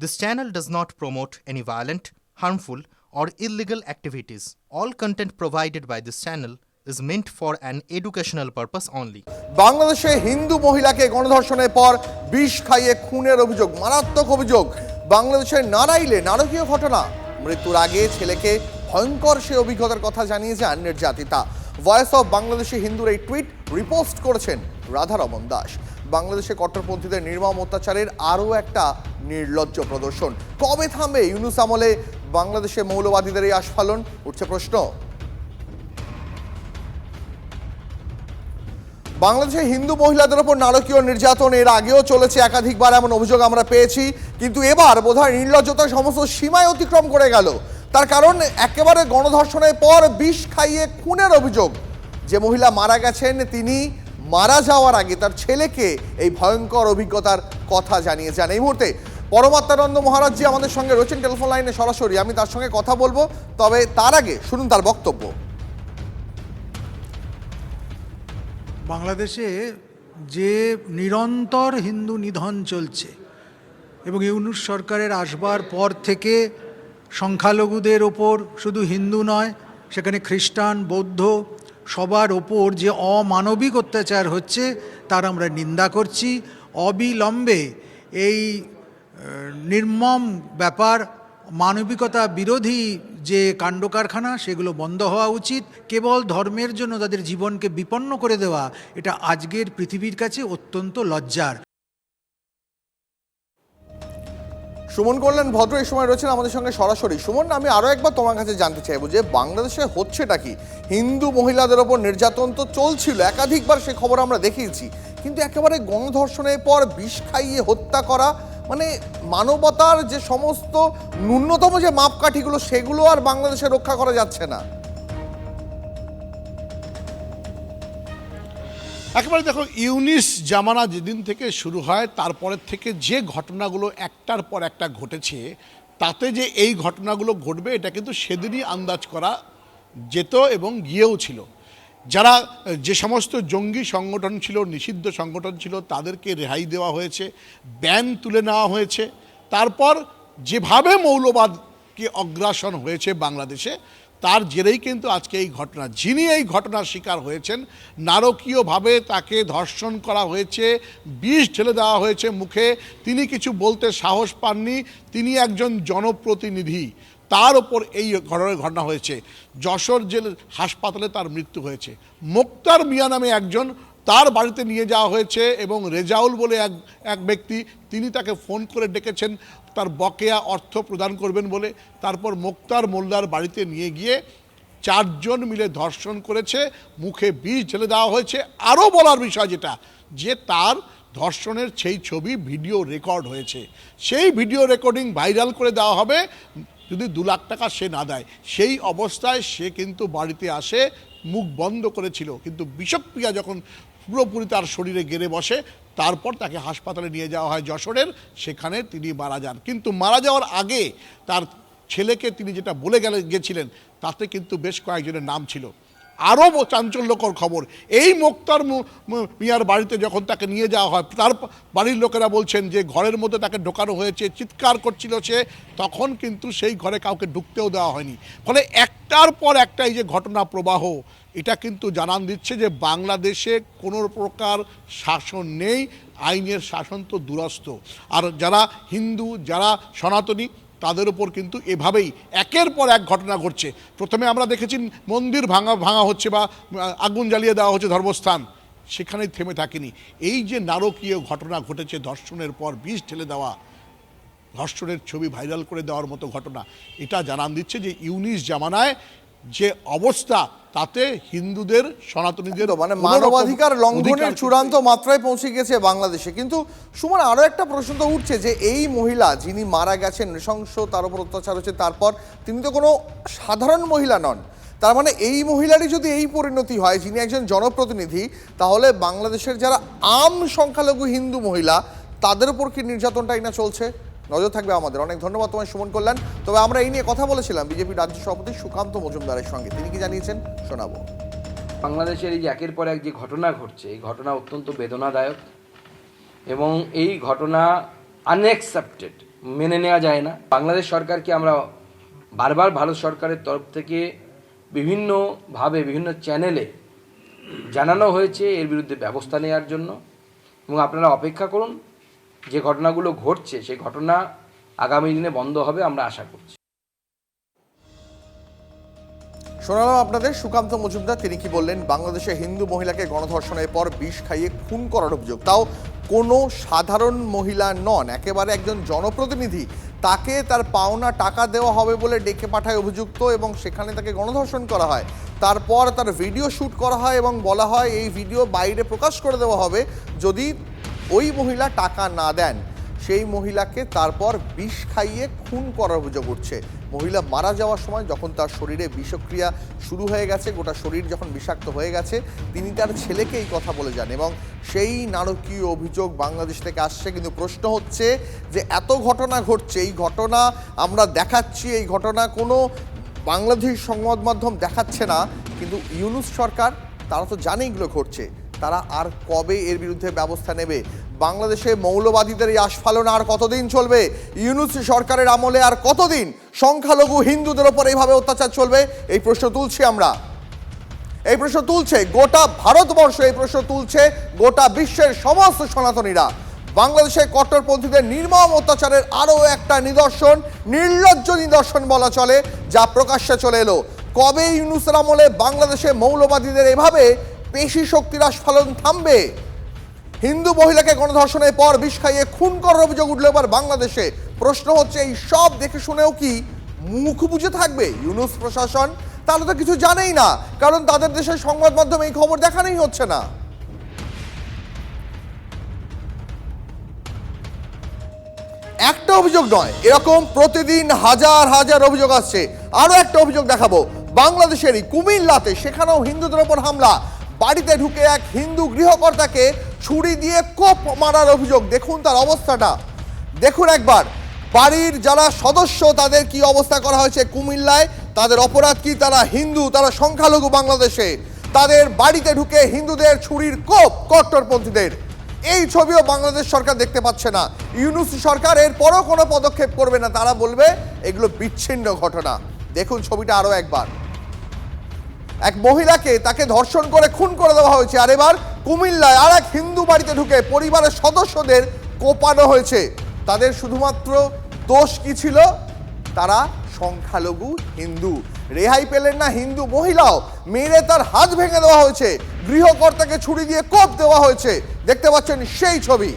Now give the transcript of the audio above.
This channel does not promote any violent, harmful, or illegal activities. All content provided by this channel is meant for an educational purpose only. বাংলাদেশে হিন্দু মহিলাকে গণধর্ষণের পর বিষ খাইয়ে খুনের অভিযোগ মারাত্মক অভিযোগ বাংলাদেশের নারাইলে নারকীয় ঘটনা মৃত্যুর আগে ছেলেকে ভয়ঙ্কর সে অভিজ্ঞতার কথা জানিয়ে যান নির্যাতিতা ভয়েস অফ বাংলাদেশি হিন্দুর এই টুইট রিপোস্ট করেছেন রাধারমন দাস বাংলাদেশে কট্টরপন্থীদের নির্মম অত্যাচারের আরও একটা নির্লজ্জ প্রদর্শন। কবে থামবে ইউনুস আমলে বাংলাদেশে মৌলবাদীদের এই আস্ফালন? উঠছে প্রশ্ন। বাংলাদেশে হিন্দু মহিলাদের ওপর নারকীয় নির্যাতন, এর আগেও চলেছে একাধিকবার এমন অভিযোগ আমরা পেয়েছি, কিন্তু এবার বোধহয় নির্লজ্জতা সমস্ত সীমায় অতিক্রম করে গেল। তার কারণ, একেবারে গণধর্ষণের পর বিষ খাইয়ে খুনের অভিযোগ। যে মহিলা মারা গেছেন, তিনি মারা যাওয়ার আগে তার ছেলেকে এই ভয়ঙ্কর অভিজ্ঞতার কথা জানিয়ে যান এই মুহূর্তে পরমাত্মানন্দ মহারাজজি আমাদের সঙ্গে রয়েছেন টেলিফোন লাইনে সরাসরি। আমি তার সঙ্গে কথা বলব, তবে তার আগে শুনুন তার বক্তব্য। বাংলাদেশে যে নিরন্তর হিন্দু নিধন চলছে এবং ইউনুস সরকারের আসবার পর থেকে সংখ্যালঘুদের ওপর শুধু হিন্দু নয়, সেখানে খ্রিস্টান, বৌদ্ধ সবার ওপর যে অমানবিক অত্যাচার হচ্ছে, তার আমরা নিন্দা করছি। অবিলম্বে এই নির্মম ব্যাপার, মানবিকতা বিরোধী যে কাণ্ড কারখানা সেগুলো বন্ধ হওয়া উচিত। কেবল ধর্মের জন্য তাদের জীবনকে বিপন্ন করে দেওয়া, এটা আজকের পৃথিবীর কাছে অত্যন্ত লজ্জার। সুমন কল্যাণ ভদ্র এই সময় রয়েছেন আমাদের সঙ্গে সরাসরি। সুমন, আমি আরও একবার তোমার কাছে জানতে চাইব যে বাংলাদেশে হচ্ছেটা কি? হিন্দু মহিলাদের ওপর নির্যাতন তো চলছিল, একাধিকবার সে খবর আমরা দেখিয়েছি, কিন্তু একেবারে গণধর্ষণের পর বিষ খাইয়ে হত্যা করা মানে মানবতার যে সমস্ত ন্যূনতম যে মাপকাঠিগুলো, সেগুলো আর বাংলাদেশে রক্ষা করা যাচ্ছে না। একেবারে দেখো, ইউনিস জামানা যেদিন থেকে শুরু হয়, তারপরের থেকে যে ঘটনাগুলো একটার পর একটা ঘটেছে, তাতে যে এই ঘটনাগুলো ঘটবে, এটা কিন্তু সেদিনই আন্দাজ করা যেত এবং গিয়েও ছিল। যারা, যে সমস্ত জঙ্গি সংগঠন ছিল, নিষিদ্ধ সংগঠন ছিল, তাদেরকে রেহাই দেওয়া হয়েছে, ব্যান তুলে নেওয়া হয়েছে। তারপর যেভাবে মৌলবাদকে অগ্রাসন হয়েছে বাংলাদেশে তার জেরেই কিন্তু আজকে এই ঘটনা। যিনি এই ঘটনার শিকার হয়েছেন, নারকীয়ভাবে তাকে ধর্ষণ করা হয়েছে, বিষ ঢেলে দেওয়া হয়েছে মুখে। তিনি কিছু বলতে সাহস পাননি, তিনি একজন জনপ্রতিনিধি। তার ওপর এই ঘটনার ঘটনা হয়েছে। যশোর জেল হাসপাতালে তার মৃত্যু হয়েছে। মোক্তার মিয়া নামে একজন, তার বাড়িতে নিয়ে যাওয়া হয়েছে এবং রেজাউল বলে এক এক ব্যক্তি, তিনি তাকে ফোন করে ডেকেছেন। তার বকেয়া অর্থ প্রদান করবেন বলে তারপর মোক্তার মোল্লার বাড়িতে নিয়ে গিয়ে চারজন মিলে ধর্ষণ করেছে, মুখে বিষ ঢেলে দেওয়া হয়েছে। আরও বলার বিষয় যেটা, যে তার ধর্ষণের সেই ছবি ভিডিও রেকর্ড হয়েছে। সেই ভিডিও রেকর্ডিং ভাইরাল করে দেওয়া হবে। যদি দু লাখ টাকা সে না দেয়, সেই অবস্থায় সে কিন্তু বাড়িতে আসে, মুখ বন্ধ করেছিল। কিন্তু বিষক্রিয়া যখন পুরোপুরি তার শরীরে গেড়ে বসে। তারপর তাকে হাসপাতালে নিয়ে যাওয়া হয় যশোরের। সেখানে তিনি মারা যান। কিন্তু মারা যাওয়ার আগে তার ছেলেকে তিনি যেটা বলে গেলে গেছিলেন, তাতে কিন্তু বেশ কয়েকজনের নাম ছিল। আরও চাঞ্চল্যকর খবর, এই মোক্তার মিয়ার বাড়িতে যখন তাকে নিয়ে যাওয়া হয়, তার বাড়ির লোকেরা বলছেন যে ঘরের মধ্যে তাকে ঢোকানো হয়েছে, চিৎকার করছিল সে, তখন কিন্তু সেই ঘরে কাউকে ঢুকতেও দেওয়া হয়নি। ফলে একটার পর একটা এই যে ঘটনা প্রবাহ এটা কিন্তু জানান দিচ্ছে যে বাংলাদেশে কোনো প্রকার শাসন নেই, আইনের শাসন তো দুরস্ত। আর যারা হিন্দু, যারা সনাতনী, তাদের উপর কিন্তু এভাবেই একের পর এক ঘটনা ঘটছে। প্রথমে আমরা দেখেছি মন্দির ভাঙা ভাঙা হচ্ছে বা আগুন জ্বালিয়ে দেওয়া হচ্ছে ধর্মস্থান। সেখানে থেমে থাকেনি। এই যে নারকীয় ঘটনা ঘটেছে ধর্ষণের পর বিষ ঢেলে দেওয়া, ধর্ষণের ছবি ভাইরাল করে দেওয়ার মতো ঘটনা, এটা জানান দিচ্ছে যে ইউনিস জামানায় যে অবস্থা তাতে হিন্দুদের সনাতনীদের মানে মানবাধিকার লঙ্ঘনের চূড়ান্ত মাত্রায় পৌঁছে গেছে বাংলাদেশে। কিন্তু সুমন আরও একটা প্রশ্ন তো উঠছে যে এই মহিলা যিনি মারা গেছেন নৃশংস তার উপর অত্যাচার হচ্ছে তারপর তিনি তো কোনো সাধারণ মহিলা নন। তার মানে এই মহিলারই যদি এই পরিণতি হয় যিনি একজন জনপ্রতিনিধি তাহলে বাংলাদেশের যারা আম সংখ্যালঘু হিন্দু মহিলা তাদের উপর কি নির্যাতনটাই না চলছে? নজর থাকবে আমাদের। অনেক ধন্যবাদ তোমায়, সুমন কল্যাণ। তবে আমরা এই নিয়ে কথা বলেছিলাম, বিজেপি রাজ্য সভাপতি সুকান্ত মজুমদারের সঙ্গে। তিনি কি জানিয়েছেন? শোনাবো। বাংলাদেশের এই একের পর এক যে ঘটনা ঘটছে, এই ঘটনা অত্যন্ত বেদনাদায়ক এবং এই ঘটনা আনএক্সেপ্টেড মেনে নেওয়া যায় না। বাংলাদেশ সরকারকে আমরা বারবার ভারত সরকারের তরফ থেকে বিভিন্নভাবে, বিভিন্ন চ্যানেলে জানানো হয়েছে এর বিরুদ্ধে ব্যবস্থা নেওয়ার জন্য। এবং আপনারা অপেক্ষা করুন যে ঘটনাগুলো ঘটছে, সেই ঘটনা আগামী দিনে বন্ধ হবে আমরা আশা করছি। শোনালাম আপনাদের, সুকান্ত মজুমদার, তিনি কি বললেন, বাংলাদেশে হিন্দু মহিলাকে গণধর্ষণের পর বিষ খাইয়ে খুন করার অভিযোগ। তাও কোনো সাধারণ মহিলা নন, একেবারে একজন জনপ্রতিনিধি। তাকে তার পাওনা টাকা দেওয়া হবে বলে ডেকে পাঠায় অভিযুক্ত এবং সেখানে তাকে গণধর্ষণ করা হয়। তারপর তার ভিডিও শ্যুট করা হয় এবং বলা হয়, এই ভিডিও বাইরে প্রকাশ করে দেওয়া হবে যদি ওই মহিলা টাকা না দেন, সেই মহিলাকে তারপর বিষ খাইয়ে খুন করার অভিযোগ উঠছে। মহিলা মারা যাওয়ার সময় যখন তার শরীরে বিষক্রিয়া শুরু হয়ে গেছে, গোটা শরীর যখন বিষাক্ত হয়ে গেছে, তিনি তার ছেলেকে এই কথা বলে যান এবং সেই নারকীয় অভিযোগ বাংলাদেশ থেকে আসছে। কিন্তু প্রশ্ন হচ্ছে যে, এত ঘটনা ঘটছে, এই ঘটনা আমরা দেখাচ্ছি, এই ঘটনা কোনো বাংলাদেশ সংবাদ মাধ্যম দেখাচ্ছে না। কিন্তু ইউনুস সরকার, তারা তো জানে এগুলো ঘটছে। তারা আর কবে এর বিরুদ্ধে ব্যবস্থা নেবে? বাংলাদেশে মৌলবাদীদের এই আস্ফালন আর কতদিন চলবে? ইউনুস সরকারের আমলে আর কতদিন? সংখ্যালঘু হিন্দুদের ওপর এইভাবে অত্যাচার চলবে? এই প্রশ্ন তুলছি আমরা। এই প্রশ্ন তুলছে গোটা ভারতবর্ষ, এই প্রশ্ন তুলছে গোটা বিশ্বের সমস্ত সনাতনীরা। বাংলাদেশের কট্টরপন্থীদের নির্মম অত্যাচারের আরও একটা নিদর্শন, নির্লজ্জ নিদর্শন বলা চলে, যা প্রকাশ্যে চলে এলো। কবে ইউনুসের আমলে বাংলাদেশে মৌলবাদীদের এভাবে পেশি শক্তির আস্ফালন থামবে। হিন্দু মহিলাকে গণধর্ষণের পর বিষ খাইয়ে খুন করার অভিযোগ উঠল এবার বাংলাদেশে। প্রশ্ন হচ্ছে, এই সব দেখে শুনেও কি মুখ বুঝে থাকবে? ইউনুস প্রশাসন? তারা তো কিছু জানেই না, কারণ তাদের দেশের সংবাদ মাধ্যমে এই খবর দেখানোই হচ্ছে না। একটা অভিযোগ নয়, এরকম প্রতিদিন হাজার হাজার অভিযোগ আসছে। আরও একটা অভিযোগ দেখাবো। বাংলাদেশেরই কুমিল্লাতে সেখানেও হিন্দুদের ওপর হামলা। বাড়িতে ঢুকে এক হিন্দু গৃহকর্তাকে ছুরি দিয়ে কোপ মারার অভিযোগ। দেখুন তার অবস্থাটা। দেখুন একবার, বাড়ির যারা সদস্য, তাদের কি অবস্থা করা হয়েছে কুমিল্লায়? তাদের অপরাধ কি? তারা হিন্দু, তারা সংখ্যালঘু বাংলাদেশে। তাদের বাড়িতে ঢুকে হিন্দুদের ছুরির কোপ কট্টরপন্থীদের। এই ছবিও বাংলাদেশ সরকার দেখতে পাচ্ছে না। ইউনুস সরকার এরপরও কোনো পদক্ষেপ করবে না। তারা বলবে, এগুলো বিচ্ছিন্ন ঘটনা। দেখুন ছবিটা আরও একবার। এক মহিলাকে তাকে ধর্ষণ করে খুন করে দেওয়া হয়েছে। আর এবার কুমিল্লায় আর এক হিন্দু বাড়িতে ঢুকে পরিবারের সদস্যদের কোপানো হয়েছে। তাদের শুধুমাত্র দোষ কি ছিল? তারা সংখ্যালঘু হিন্দু। রেহাই পেলেন না হিন্দু মহিলাও। মেরে তার হাত ভেঙে দেওয়া হয়েছে। গৃহকর্তাকে ছুরি দিয়ে কোপ দেওয়া হয়েছে। দেখতে পাচ্ছেন সেই ছবি।